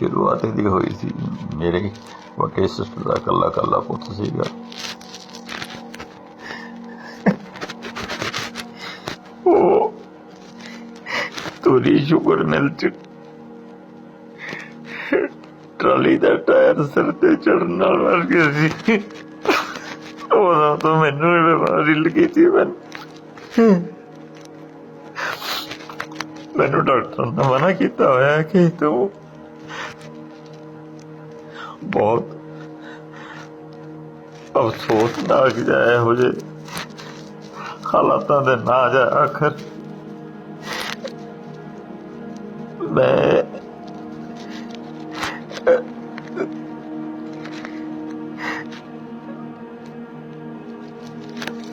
ਸ਼ੁਰੂਆਤ ਇਹਦੀ ਹੋਈ ਸੀ। ਮੇਰੇ ਵੱਡੇ ਸਿਸਟਰ ਦਾ ਕੱਲਾ ਕੱਲਾ ਪੁੱਤ ਸੀਗਾ। ਉਹ ਤੋਰੀ ਸ਼ੁਕਰ ਮਿਲ ਚ ਟਰਾਲੀ ਦਾ ਟਾਇਰ ਸਿਰ ਤੇ ਚੜਨ ਨਾਲ ਮਰ ਗਿਆ ਸੀ। ਉਹਦਾ ਤਾਂ ਮੈਨੂੰ ਹੀ ਬਿਮਾਰੀ ਲੱਗੀ ਸੀ ਮੈਂ ਮੈਨੂੰ ਡਾਕਟਰ ਨੇ ਮਨਾ ਕੀਤਾ ਹੋਇਆ ਕਿ ਤੂੰ ਬਹੁਤ ਅਫਸੋਸ ਨਾਲ ਜਾਇਆ ਹੋ ਜੇ। ਹਾਲਾਤਾਂ ਦੇ ਨਾ ਜਾ ਆਖਰ। ਮੈਂ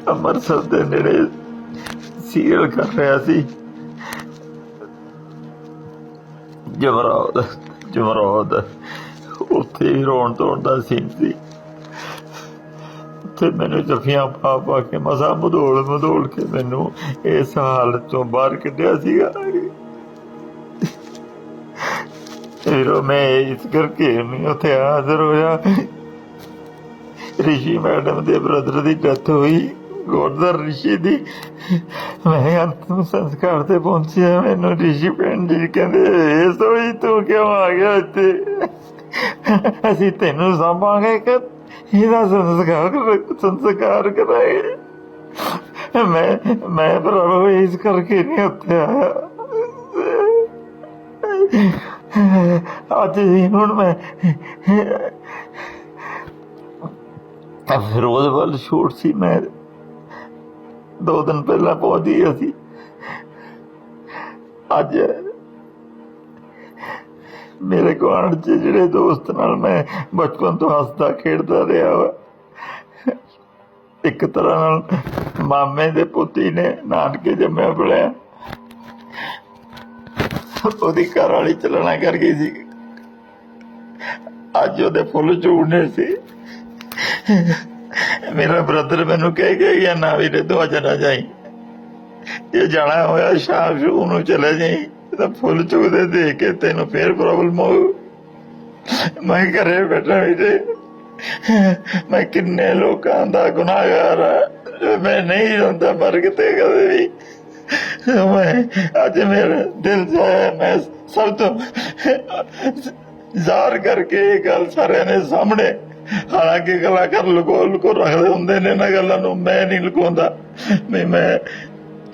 ਅੰਮ੍ਰਿਤਸਰ ਦੇ ਨੇੜੇ ਸੀਰੀਅਲ ਕਰ ਰਿਹਾ ਸੀ। ਜਮਰਾਦ ਜਮਰਾਦ। ਉੱਥੇ ਹੀ ਰੋਣ ਧੋਣ ਦਾ ਸੀਨ ਸੀ। ਉੱਥੇ ਮੈਨੂੰ ਜਫੀਆਂ ਪਾ ਪਾ ਕੇ ਮਸਾ ਮਧੋਲ ਮਧੋਲ ਕੇ ਮੈਨੂੰ ਇਸ ਹਾਲਤ ਤੋਂ ਬਾਹਰ ਕੱਢਿਆ ਸੀਗਾ। ਫਿਰ ਮੈਂ ਇਸ ਕਰਕੇ ਨਹੀਂ ਉੱਥੇ ਹਾਜ਼ਰ ਹੋਇਆ। ਰਿਸ਼ੀ ਮੈਡਮ ਦੇ ਬ੍ਰਦਰ ਦੀ ਡੈਥ ਹੋਈ। ਗੋਦਰ ਰਿਸ਼ੀ ਦੀ ਮੈਂ ਅੰਤਮ ਸੰਸਕਾਰ ਤੇ ਪਹੁੰਚਿਆ। ਮੈਨੂੰ ਰਿਸ਼ੀ ਭੈਣ ਜੀ ਕਹਿੰਦੇ ਇਹ ਸੋਈ ਤੂੰ ਕਿਉਂ ਆ ਗਿਆ ਇੱਥੇ? ਅਸੀਂ ਤੈਨੂੰ ਸਾਂਭਾਂਗੇ ਕਿ ਇਹਦਾ ਸੰਸਕਾਰ ਸੰਸਕਾਰ ਕਰਾਏ। ਮੈਂ ਮੈਂ ਪ੍ਰਭੂ ਇਸ ਕਰਕੇ ਨਹੀਂ ਉੱਥੇ ਆਇਆ। ਅੱਜ ਹੀ ਹੁਣ ਮੈਂ ਫਿਰੋਜ਼ ਵੱਲ ਸ਼ੂਟ ਸੀ ਮੈਂ। ਦੋ ਦਿਨ ਪਹਿਲਾਂ ਪਹੁੰਚੀ ਅਸੀਂ। ਅੱਜ ਮੇਰੇ ਗੁਆਂਢ 'ਚ ਜਿਹੜੇ ਦੋਸਤ ਨਾਲ ਮੈਂ ਬਚਪਨ ਤੋਂ ਹੱਸਦਾ ਖੇਡਦਾ ਰਿਹਾ ਵਾ। ਇੱਕ ਤਰ੍ਹਾਂ ਨਾਲ ਮਾਮੇ ਦੇ ਪੁੱਤੀ ਨੇ, ਨਾਨਕੇ ਜੰਮਿਆ ਪਲਿਆ ਉਹਦੀ ਘਰ ਵਾਲੀ ਚੱਲਣਾ ਕਰ ਗਈ ਸੀ। ਅੱਜ ਉਹਦੇ ਫੁੱਲ ਝੂੜਨੇ ਸੀ। ਮੇਰਾ ਬ੍ਰਦਰ ਮੈਨੂੰ ਕਹਿ ਗਿਆ ਕਿ ਨਾ ਵੀਰੇ ਤੂੰ ਅੱਜ ਨਾ ਜਾਈ। ਜੇ ਜਾਣਾ ਹੋਇਆ ਸ਼ਾਮ ਨੂੰ ਨੂੰ ਚਲੇ ਜਾਈ। ਤਾਂ ਫੁੱਲ ਚੁਗਦੇ ਦੇ ਕੇ ਤੈਨੂੰ ਫੇਰ ਪ੍ਰੋਬਲਮ ਹੋਊ। ਮੈਂ ਘਰੇ ਬੈਠਾ ਵੀਰੇ ਮੈਂ ਕਿੰਨੇ ਲੋਕਾਂ ਦਾ ਗੁਨਾਹਗਾਰ ਆ। ਮੈਂ ਨਹੀਂ ਹੁੰਦਾ ਪਰ ਕਿਤੇ ਕਦੇ ਵੀ। ਮੈਂ ਅੱਜ ਮੇਰਾ ਦਿਲ ਜਾਇਆ ਮੈਂ ਸਭ ਤੋਂ ਜ਼ਾਹਰ ਕਰਕੇ ਇਹ ਗੱਲ ਸਾਰਿਆਂ ਨੇ ਸਾਹਮਣੇ। ਹਾਲਾਂਕਿ ਕਲਾਕਾਰ ਕਰ ਲੁਕੋ ਲੁਕੋ ਰੱਖਦੇ ਹੁੰਦੇ ਨੇ ਨਾ ਗੱਲਾਂ ਨੂੰ, ਮੈਂ ਨਹੀਂ ਲੁਕਾਉਂਦਾ। ਵੀ ਮੈਂ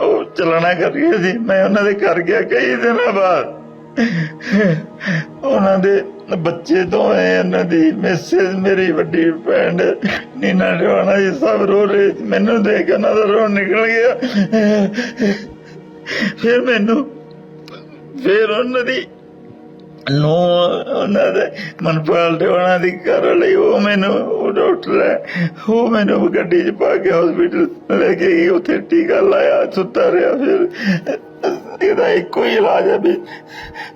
ਉਹ ਚਲਣਾ ਕਰ ਸੀ ਮੈਂ ਉਹਨਾਂ ਦੇ ਘਰ ਗਿਆ ਕਈ ਦਿਨਾਂ ਬਾਅਦ। ਉਹਨਾਂ ਦੇ ਬੱਚੇ ਤੋਂ ਹੈ ਦੀ ਮਿਸਿਸ, ਮੇਰੀ ਵੱਡੀ ਭੈਣ, ਨੀਨਾ ਟਵਾਣਾ ਜੀ ਸਭ ਰੋ ਰਹੇ ਸੀ। ਮੈਨੂੰ ਦੇਖ ਕੇ ਉਹਨਾਂ ਦਾ ਰੋ ਨਿਕਲ ਗਿਆ। ਫਿਰ ਮੈਨੂੰ, ਫਿਰ ਉਹਨਾਂ ਦੀ ਨੂੰ ਉਹਨਾਂ ਦੇ ਮਨਪਾਲ ਦੇ ਉਹਨਾਂ ਦੀ ਘਰ ਲਈ ਉਹ ਮੈਨੂੰ ਉਹ ਡਾਕਟਰ ਹੈ, ਉਹ ਮੈਨੂੰ ਗੱਡੀ 'ਚ ਪਾ ਕੇ ਹਸਪੀਟਲ ਲੈ ਕੇ ਗਈ, ਉੱਥੇ ਟੀਕਾ ਲਾਇਆ, ਸੁੱਤਾ ਰਿਹਾ ਫਿਰ। ਇਹਦਾ ਇੱਕੋ ਹੀ ਇਲਾਜ ਹੈ ਵੀ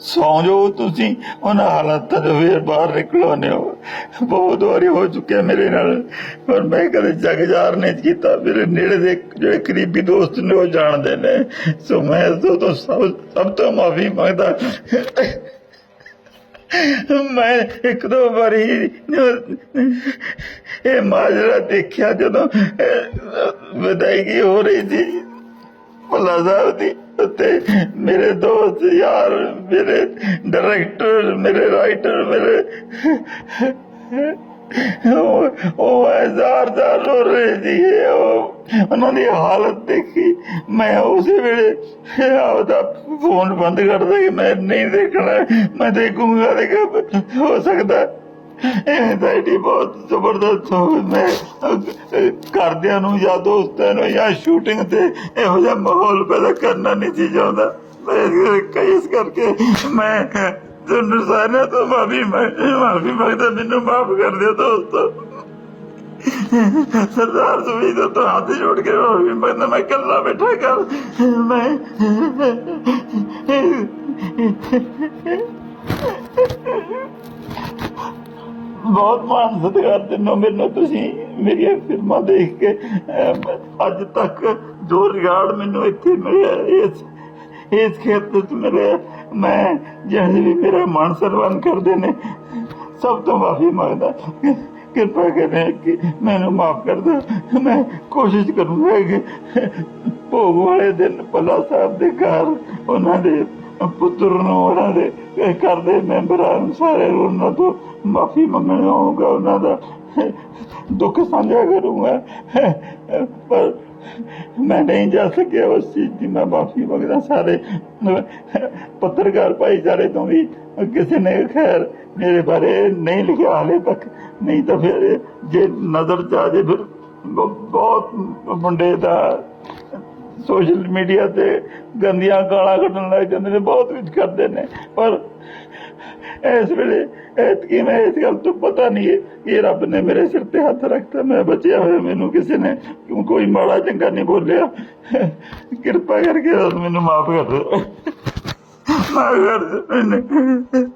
ਸੌਂ ਜਾਓ ਤੁਸੀਂ, ਉਹਨਾਂ ਹਾਲਾਤਾਂ ਤੋਂ ਫਿਰ ਬਾਹਰ ਨਿਕਲੋ ਨੇ ਬਹੁਤ ਵਾਰੀ ਹੋ ਚੁੱਕਿਆ ਮੇਰੇ ਨਾਲ, ਪਰ ਮੈਂ ਕਦੇ ਜਗਜਾਰ ਨਹੀਂ ਕੀਤਾ। ਮੇਰੇ ਨੇੜੇ ਦੇ ਜਿਹੜੇ ਕਰੀਬੀ ਦੋਸਤ ਨੇ ਉਹ ਜਾਣਦੇ ਨੇ। ਸੋ ਮੈਂ ਇਸ ਤੋਂ ਸਭ ਤੋਂ ਮਾਫੀ ਮੰਗਦਾ। ਮੈਂ ਇੱਕ ਦੋ ਵਾਰੀ ਇਹ ਮਾਜਰਾ ਦੇਖਿਆ ਜਦੋਂ ਵਿਦਾਇਗੀ ਹੋ ਰਹੀ ਸੀ। ਭੱਲਾ ਸਾਹਿਬ ਦੀ ਉੱਤੇ ਮੇਰੇ ਦੋਸਤ ਯਾਰ, ਮੇਰੇ ਡਾਇਰੈਕਟਰ ਮੇਰੇ ਰਾਈਟਰ ਮੇਰੇ ਉਹ ਹਜ਼ਾਰ ਦਾ ਰੋ ਰਹੇ ਸੀ ਉਹ ਉਹਨਾਂ ਦੀ ਹਾਲਤ ਦੇਖੀ। ਮੈਂ ਉਸੇ ਵੇਲੇ ਆਪਦਾ ਫੋਨ ਬੰਦ ਕਰਦਾ ਕਿ ਮੈਂ ਨਹੀਂ ਦੇਖਣਾ। ਮੈਂ ਦੇਖੂੰਗਾ ਦੇਖਾ ਹੋ ਸਕਦਾ। ਐਂਜ਼ਾਈਟੀ ਬਹੁਤ ਜ਼ਬਰਦਸਤ ਹੋ ਮੈਂ ਘਰਦਿਆਂ ਨੂੰ ਜਾਂ ਦੋਸਤਾਂ ਨੂੰ ਜਾਂ ਸ਼ੂਟਿੰਗ ਤੇ ਇਹੋ ਜਿਹਾ ਮਾਹੌਲ ਪੈਦਾ ਕਰਨਾ ਨਹੀਂ ਸੀ ਚਾਹੁੰਦਾ। ਮੈਂ ਇਸ ਕਰਕੇ ਮੈਂ ਤੁਹਾਨੂੰ ਸਾਰਿਆਂ ਤੋਂ ਮਾਫੀ ਮਾਫੀ ਮੰਗਦਾ, ਮੈਨੂੰ ਮਾਫ ਕਰ ਦਿਓ ਦੋਸਤੋ। ਸਰਦਾਰ ਸੁਵੀਦ ਤੋਂ ਹੱਥ ਜੋੜ ਕੇ ਮਾਫੀ ਮੰਗਦਾ, ਮੈਂ ਇਕੱਲਾ ਬੈਠਾ ਕਰ ਮੈਂ ਬਹੁਤ ਮਾਣ ਸਤਿਕਾਰ ਦਿਨੋਂ ਮੈਨੂੰ ਤੁਸੀਂ ਮੇਰੀਆਂ ਫਿਲਮਾਂ ਦੇਖ ਕੇ। ਅੱਜ ਤੱਕ ਜੋ ਰਿਗਾਰਡ ਮੈਨੂੰ ਇੱਥੇ ਮਿਲਿਆ, ਇਸ ਇਸ ਖੇਤਰ ਚ ਮਿਲਿਆ ਮੈਂ ਜਿਹੜੇ ਵੀ ਮੇਰਾ ਮਾਣ ਸਨਮਾਨ ਕਰਦੇ ਨੇ। ਸਭ ਤੋਂ ਮਾਫੀ ਮੰਗਦਾ। ਕਿਰਪਾ ਕਰੇ ਕਿ ਮੈਨੂੰ ਮਾਫ ਕਰ ਦਿਓ ਮੈਂ ਕੋਸ਼ਿਸ਼ ਕਰੂੰਗਾ ਕਿ ਭੋਗ ਵਾਲੇ ਦਿਨ ਪੱਲਾ ਸਾਹਿਬ ਦੇ ਘਰ ਉਹਨਾਂ ਦੇ ਪੁੱਤਰ ਨੂੰ ਉਹਨਾਂ ਦੇ ਘਰ ਦੇ ਮੈਂਬਰਾਂ ਨੂੰ ਸਾਰੇ ਨੂੰ ਉਹਨਾਂ ਤੋਂ ਮਾਫੀ ਮੰਗਣਾ ਹੋਊਗਾ। ਉਹਨਾਂ ਦਾ ਦੁੱਖ ਸਾਂਝਾ ਕਰੂੰਗਾ। ਪਰ ਮੈਂ ਨਹੀਂ ਜਾ ਸਕਿਆ ਉਸ ਚੀਜ਼ ਦੀ ਮੈਂ ਮਾਫੀ ਮੰਗਦਾ ਸਾਰੇ। ਪੱਤਰਕਾਰ ਭਾਈਚਾਰੇ ਤੋਂ ਵੀ ਕਿਸੇ ਨੇ ਖੈਰ ਮੇਰੇ ਬਾਰੇ ਨਹੀਂ ਲਿਖਿਆ, ਹਾਲੇ ਤੱਕ। ਨਹੀਂ ਤਾਂ ਫਿਰ ਜੇ ਨਜ਼ਰ ਚ ਆ ਜੇ ਫਿਰ ਬਹੁਤ ਮੁੰਡੇ ਦਾ ਸੋਸ਼ਲ ਮੀਡੀਆ ਤੇ ਗੰਦੀਆਂ ਗਾਲਾਂ ਕੱਢਣ ਲੱਗ ਜਾਂਦੇ ਨੇ, ਬਹੁਤ ਕੁਝ ਕਰਦੇ ਨੇ। ਪਰ ਇਸ ਵੇਲੇ ਐਤਕੀ ਮੈਂ ਇਸ ਗੱਲ ਤੋਂ ਪਤਾ ਨਹੀਂ ਹੈ ਕਿ ਰੱਬ ਨੇ ਮੇਰੇ ਸਿਰ ਤੇ ਹੱਥ ਰੱਖਤਾ, ਮੈਂ ਬਚਿਆ ਹੋਇਆ ਮੈਨੂੰ ਕਿਸੇ ਨੇ ਕੋਈ ਮਾੜਾ ਚੰਗਾ ਨਹੀਂ ਬੋਲਿਆ। ਕਿਰਪਾ ਕਰਕੇ ਮੈਨੂੰ ਮਾਫ ਕਰ ਦਿਓ। ਮਾਫ ਕਰ ਦਿਓ